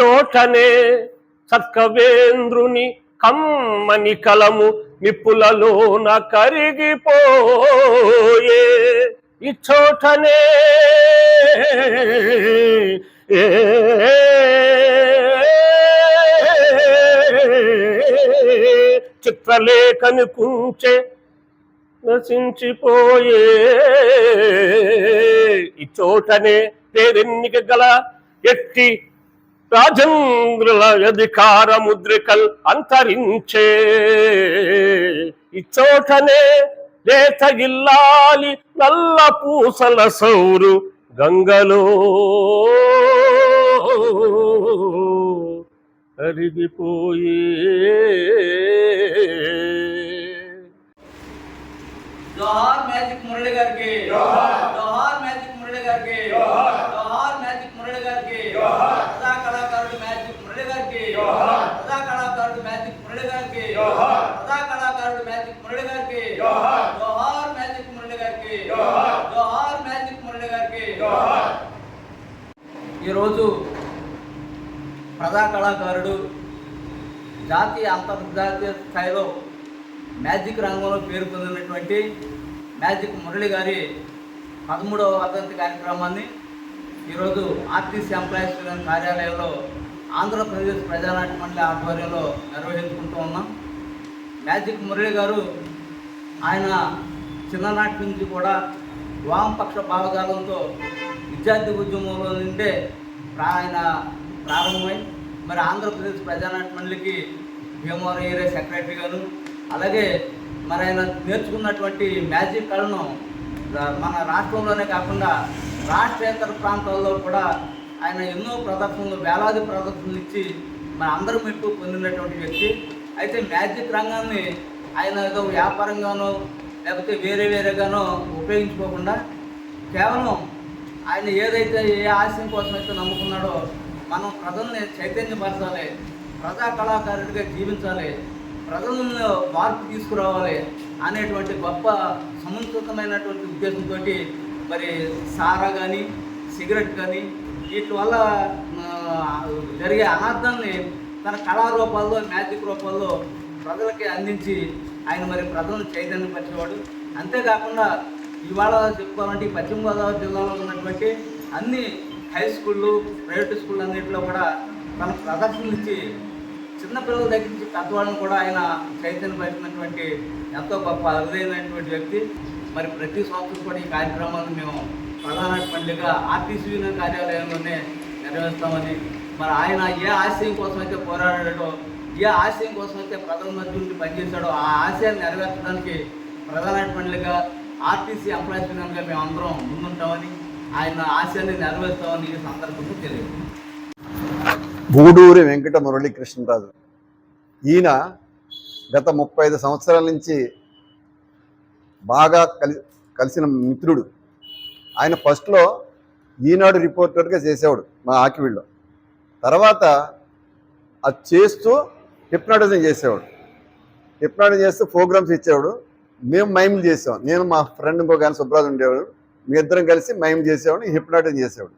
చోటనే సత్కవేంద్రుని కమ్మని కలము నిప్పులలోన కరిగిపోయే. ఇచ్చోటనే ఏ. చిత్రలేఖని కుంచె నశించిపోయే. ఇచ్చోటనే చోటనే పేరెన్నిక గల ఎట్టి రాజేంద్రుల అధికార ముద్రికల్ అంతరించే. ఈ చోటనే లేత గిల్లాలి నల్ల పూసల సౌరు గంగలో. కరిగిపోయే జోహార్ మ్యాజిక్ మురళి గారికి. జోహార్ మ్యాజిక్ మురళి గారికి జోహార్ మ్యాజిక్ మురళి గారికి ప్రజా కళాకారుడు మ్యాజిక్ మురళి గారికి ప్రజా కళాకారుడు మ్యాజిక్ మురళి గారికి ప్రజా కళాకారుడు మ్యాజిక్ మురళి గారికి జోహార్ మ్యాజిక్ మురళి గారికి జోహార్ మ్యాజిక్ మురళి గారికి ఈరోజు ప్రజా కళాకారుడు జాతీయ అంతర్జాతీయ స్థాయిలో మ్యాజిక్ రంగంలో పేరు పొందినటువంటి మ్యాజిక్ మురళి గారి పదమూడవ వర్ధంతి కార్యక్రమాన్ని ఈరోజు ఆర్టీసీ ఎంప్లాయీస్ యూనియన్ కార్యాలయంలో ఆంధ్రప్రదేశ్ ప్రజానాట్య మండలి ఆధ్వర్యంలో నిర్వహించుకుంటూ ఉన్నాం. మ్యాజిక్ మురళి గారు ఆయన చిన్ననాటి నుంచి కూడా వామపక్ష భావజాలంతో విద్యార్థి ఉద్యమంలో నుండే ఆయన ప్రారంభమై మరి ఆంధ్రప్రదేశ్ ప్రజానాట్య మండలికి భీమవరం ఏరియా సెక్రటరీ గారు అలాగే మరి ఆయన నేర్చుకున్నటువంటి మ్యాజిక్ కళను రా- మన రాష్ట్రంలోనే కాకుండా రాష్ట్రేతర ప్రాంతాల్లో కూడా ఆయన ఎన్నో ప్రదర్శనలు వేలాది ప్రదర్శనలు ఇచ్చి మన అందరం మెప్పు పొందినటువంటి వ్యక్తి. అయితే మ్యాజిక్ రంగాన్ని ఆయన ఏదో వ్యాపారంగానో లేకపోతే వేరే వేరేగానో ఉపయోగించుకోకుండా కేవలం ఆయన ఏదైతే ఏ ఆశయం కోసం అయితే నమ్ముకున్నాడో మనం ప్రజల్ని చైతన్యపరచాలి ప్రజా కళాకారుడిగా జీవించాలి ప్రజలను మార్పు తీసుకురావాలి అనేటువంటి గొప్ప సముచితమైనటువంటి ఉద్దేశంతో మరి సారా కానీ సిగరెట్ కానీ వీటి వల్ల జరిగే అనార్థాన్ని తన కళారూపాల్లో మ్యాజిక్ రూపాల్లో ప్రజలకి అందించి ఆయన మరి ప్రజలను చైతన్యపరిచేవాడు. అంతేకాకుండా ఇవాళ చెప్పుకోవాలంటే ఈ పశ్చిమ గోదావరి జిల్లాలో ఉన్నటువంటి అన్ని హై స్కూళ్ళు ప్రైవేట్ స్కూళ్ళు అన్నింటిలో కూడా తన ప్రదర్శనలు ఇచ్చి చిన్నపిల్లల దగ్గర నుంచి పెద్దవాళ్ళని కూడా ఆయన చైతన్యపరిచినటువంటి ఎంతో గొప్ప అరుదైనటువంటి వ్యక్తి. మరి ప్రతి సంవత్సరం కూడా ఈ కార్యక్రమాలను మేము ప్రధాన పండుగ ఆర్టీసీ కార్యాలయంలోనే నిర్వహిస్తామని మరి ఆయన ఏ ఆశయం కోసం అయితే పోరాడాడో ఏ ఆశయం కోసం అయితే ప్రధానమంత్రి మధ్య నుండి పనిచేశాడో ఆ ఆశయాన్ని నెరవేర్చడానికి ప్రధాన పండుగ ఆర్టీసీ ఎంప్లాయీస్ యూనియన్గా మేము అందరం ముందుంటామని ఆయన ఆశయాన్ని నెరవేర్స్తామని ఈ సందర్భంగా తెలియదు గూడూరి వెంకట మురళీకృష్ణరాజు. ఈయన గత ముప్పై ఐదు సంవత్సరాల నుంచి బాగా కలి కలిసిన మిత్రుడు. ఆయన ఫస్ట్లో ఈనాడు రిపోర్టర్గా చేసేవాడు మా ఆకివీళ్ళలో తర్వాత అది చేస్తూ హిప్నాటిజం చేసేవాడు. హిప్నాటిజం చేస్తూ ప్రోగ్రామ్స్ ఇచ్చేవాడు. మేము మైమ్ చేసాం నేను మా ఫ్రెండ్ ఇంకో కానీ సుబ్రాజ్ ఉండేవాడు. మీ ఇద్దరం కలిసి మైమ్ చేసేవాడు హిప్నాటిజం చేసేవాడు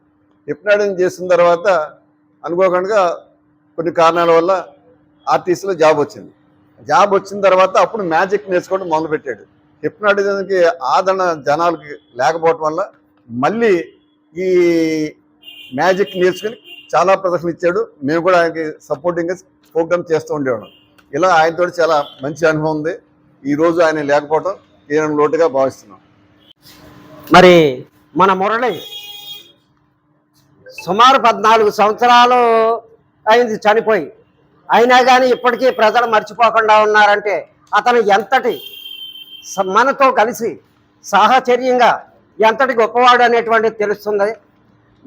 హిప్నాటిజం చేసిన తర్వాత అనుకోకుండా కొన్ని కారణాల వల్ల ఆర్టీసీలో జాబ్ వచ్చింది. జాబ్ వచ్చిన తర్వాత అప్పుడు మ్యాజిక్ నేర్చుకోవడం మొదలుపెట్టాడు. హిప్నాటిజంకి ఆదరణ జనాలకి లేకపోవటం వల్ల మళ్ళీ ఈ మ్యాజిక్ నేర్చుకుని చాలా ప్రదర్శన ఇచ్చాడు. మేము కూడా ఆయనకి సపోర్టింగ్గా ప్రోగ్రామ్ చేస్తూ ఉండేవాడు ఇలా ఆయనతో చాలా మంచి అనుభవం ఉంది. ఈరోజు ఆయన లేకపోవడం ఈయన లోటుగా భావిస్తున్నాం. మరి మన మురళి సుమారు పద్నాలుగు సంవత్సరాలు అయింది చనిపోయి. అయినా కానీ ఇప్పటికీ ప్రజలు మర్చిపోకుండా ఉన్నారంటే అతను ఎంతటి స- మనతో కలిసి సాహచర్యంగా ఎంతటి గొప్పవాడు అనేటువంటిది తెలుస్తుంది.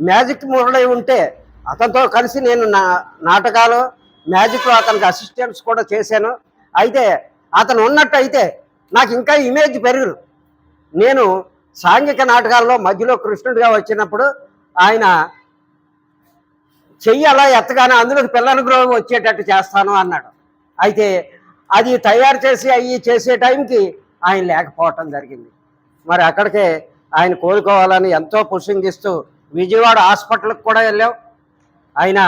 మ్యాజిక్ మురళి ఉంటే అతనితో కలిసి నేను నా నాటకాలు మ్యాజిక్లో అతనికి అసిస్టెంట్స్ కూడా చేశాను. అయితే అతను ఉన్నట్టయితే నాకు ఇంకా ఇమేజ్ పెరుగును. నేను సాంఘిక నాటకాల్లో మధ్యలో కృష్ణుడిగా వచ్చినప్పుడు ఆయన చెయ్యి అలా ఎత్తగానే అందులోకి పిల్లనుగ్రహం వచ్చేటట్టు చేస్తాను అన్నాడు. అయితే అది తయారు చేసి అవి చేసే టైంకి ఆయన లేకపోవటం జరిగింది. మరి అక్కడికే ఆయన కోలుకోవాలని ఎంతో ప్రసంగిస్తూ విజయవాడ హాస్పిటల్కి కూడా వెళ్ళాం. ఆయన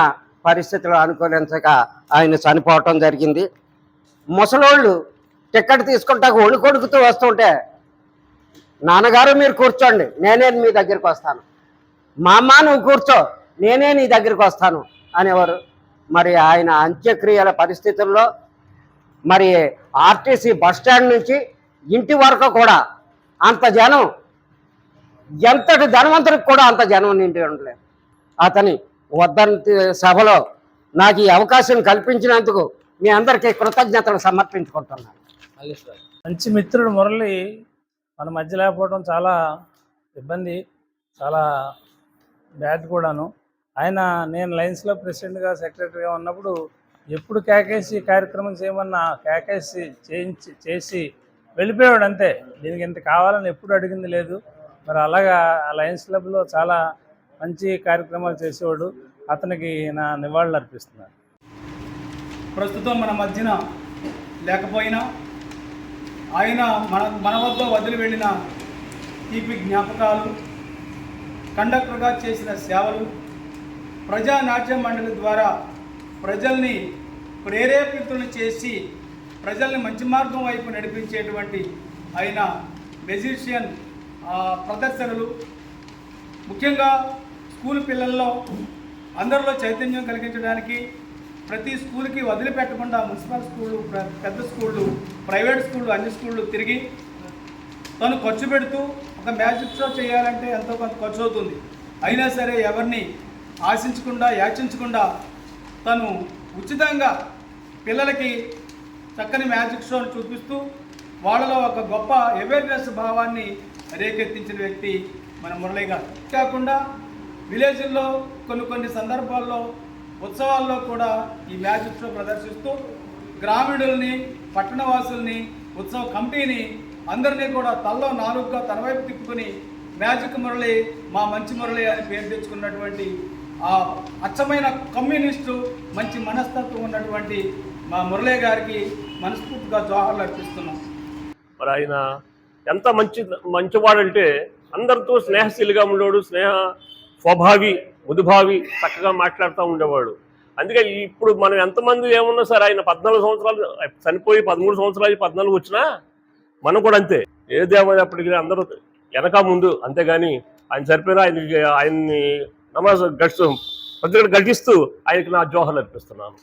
పరిస్థితులు అనుకూలించక ఆయన చనిపోవటం జరిగింది. ముసలోళ్ళు టికెట్ తీసుకుంటాక ఒళ్ళు కొడుకుతూ వస్తుంటే నాన్నగారు మీరు కూర్చోండి నేనే మీ దగ్గరికి వస్తాను. మా అమ్మ నువ్వు కూర్చో నేనే నీ దగ్గరికి వస్తాను అనేవారు. మరి ఆయన అంత్యక్రియల పరిస్థితుల్లో మరి ఆర్టీసీ బస్ స్టాండ్ నుంచి ఇంటి వరకు కూడా అంత జనం ఎంతటి ధనవంతుడికి కూడా అంత జనం నిండి ఉండలేదు. అతని వద్ద సభలో నాకు ఈ అవకాశం కల్పించినందుకు మీ అందరికీ కృతజ్ఞతలు సమర్పించుకుంటున్నాను. మంచి మిత్రుడు మురళి మన మధ్య లేకపోవడం చాలా ఇబ్బంది చాలా బ్యాడ్ కూడాను. ఆయన నేను లైన్స్లో ప్రెసిడెంట్గా సెక్రటరీగా ఉన్నప్పుడు ఎప్పుడు కేకేసి కార్యక్రమం చేయమన్నా కేకేసి చేయించి చేసి వెళ్ళిపోయాడు అంతే. దీనికి ఇంత కావాలని ఎప్పుడు అడిగింది లేదు. మరి అలాగా ఆ లయన్స్ క్లబ్లో చాలా మంచి కార్యక్రమాలు చేసేవాడు. అతనికి నా నివాళులు అర్పిస్తున్నాను ప్రస్తుతం మన మధ్యన లేకపోయినా ఆయన మన మన వద్ద వదిలి వెళ్ళిన తీపి జ్ఞాపకాలు కండక్టర్గా చేసిన సేవలు ప్రజా నాట్య మండలి ద్వారా ప్రజల్ని ప్రేరేపితులు చేసి ప్రజల్ని మంచి మార్గం వైపు నడిపించేటువంటి ఆయన మెజిషియన్ ప్రదర్శనలు. ముఖ్యంగా స్కూల్ పిల్లల్లో అందరిలో చైతన్యం కలిగించడానికి ప్రతి స్కూల్కి వదిలిపెట్టకుండా మున్సిపల్ స్కూళ్ళు పెద్ద స్కూళ్ళు ప్రైవేట్ స్కూళ్ళు అన్ని స్కూళ్ళు తిరిగి తను ఖర్చు పెడుతూ ఒక మ్యాజిక్ షో చేయాలంటే ఎంతో కొంత ఖర్చు అవుతుంది అయినా సరే ఎవరిని ఆశించకుండా యాచించకుండా తను ఉచితంగా పిల్లలకి చక్కని మ్యాజిక్ షోను చూపిస్తూ వాళ్ళలో ఒక గొప్ప అవేర్నెస్ భావాన్ని రేకెత్తించిన వ్యక్తి మన మురళి గారు. కాకుండా విలేజ్ల్లో కొన్ని కొన్ని సందర్భాల్లో ఉత్సవాల్లో కూడా ఈ మ్యాజిక్ ప్రదర్శిస్తూ గ్రామీణుల్ని పట్టణవాసుల్ని ఉత్సవ కమిటీని అందరినీ కూడా తల్లో నాలుగుగా తన వైపు మ్యాజిక్ మురళి మా మంచి మురళి అని పేరు తెచ్చుకున్నటువంటి ఆ అచ్చమైన కమ్యూనిస్టు మంచి మనస్తత్వం ఉన్నటువంటి మా మురళి గారికి మనస్ఫూర్తిగా జోహార్లు అర్పిస్తున్నాం. మరి ఆయన ఎంత మంచి మంచివాడంటే అందరితో స్నేహశీలుగా ఉండేవాడు స్నేహ స్వభావి ముదుభావి చక్కగా మాట్లాడుతూ ఉండేవాడు. అందుకే ఇప్పుడు మనం ఎంతమంది ఏమున్నా సరే ఆయన పద్నాలుగు సంవత్సరాలు చనిపోయి పదమూడు సంవత్సరాలు పద్నాలుగు వచ్చినా మనం కూడా అంతే. ఏ ఏదేమైనప్పటికీ అందరూ వెనక ముందు. అంతేగాని ఆయన చనిపోయినా ఆయనకి ఆయన్ని నమాజ్ గడిస్తూ ప్రతి గడిస్తూ ఆయనకి నా జోహర్లు అర్పిస్తున్నాను.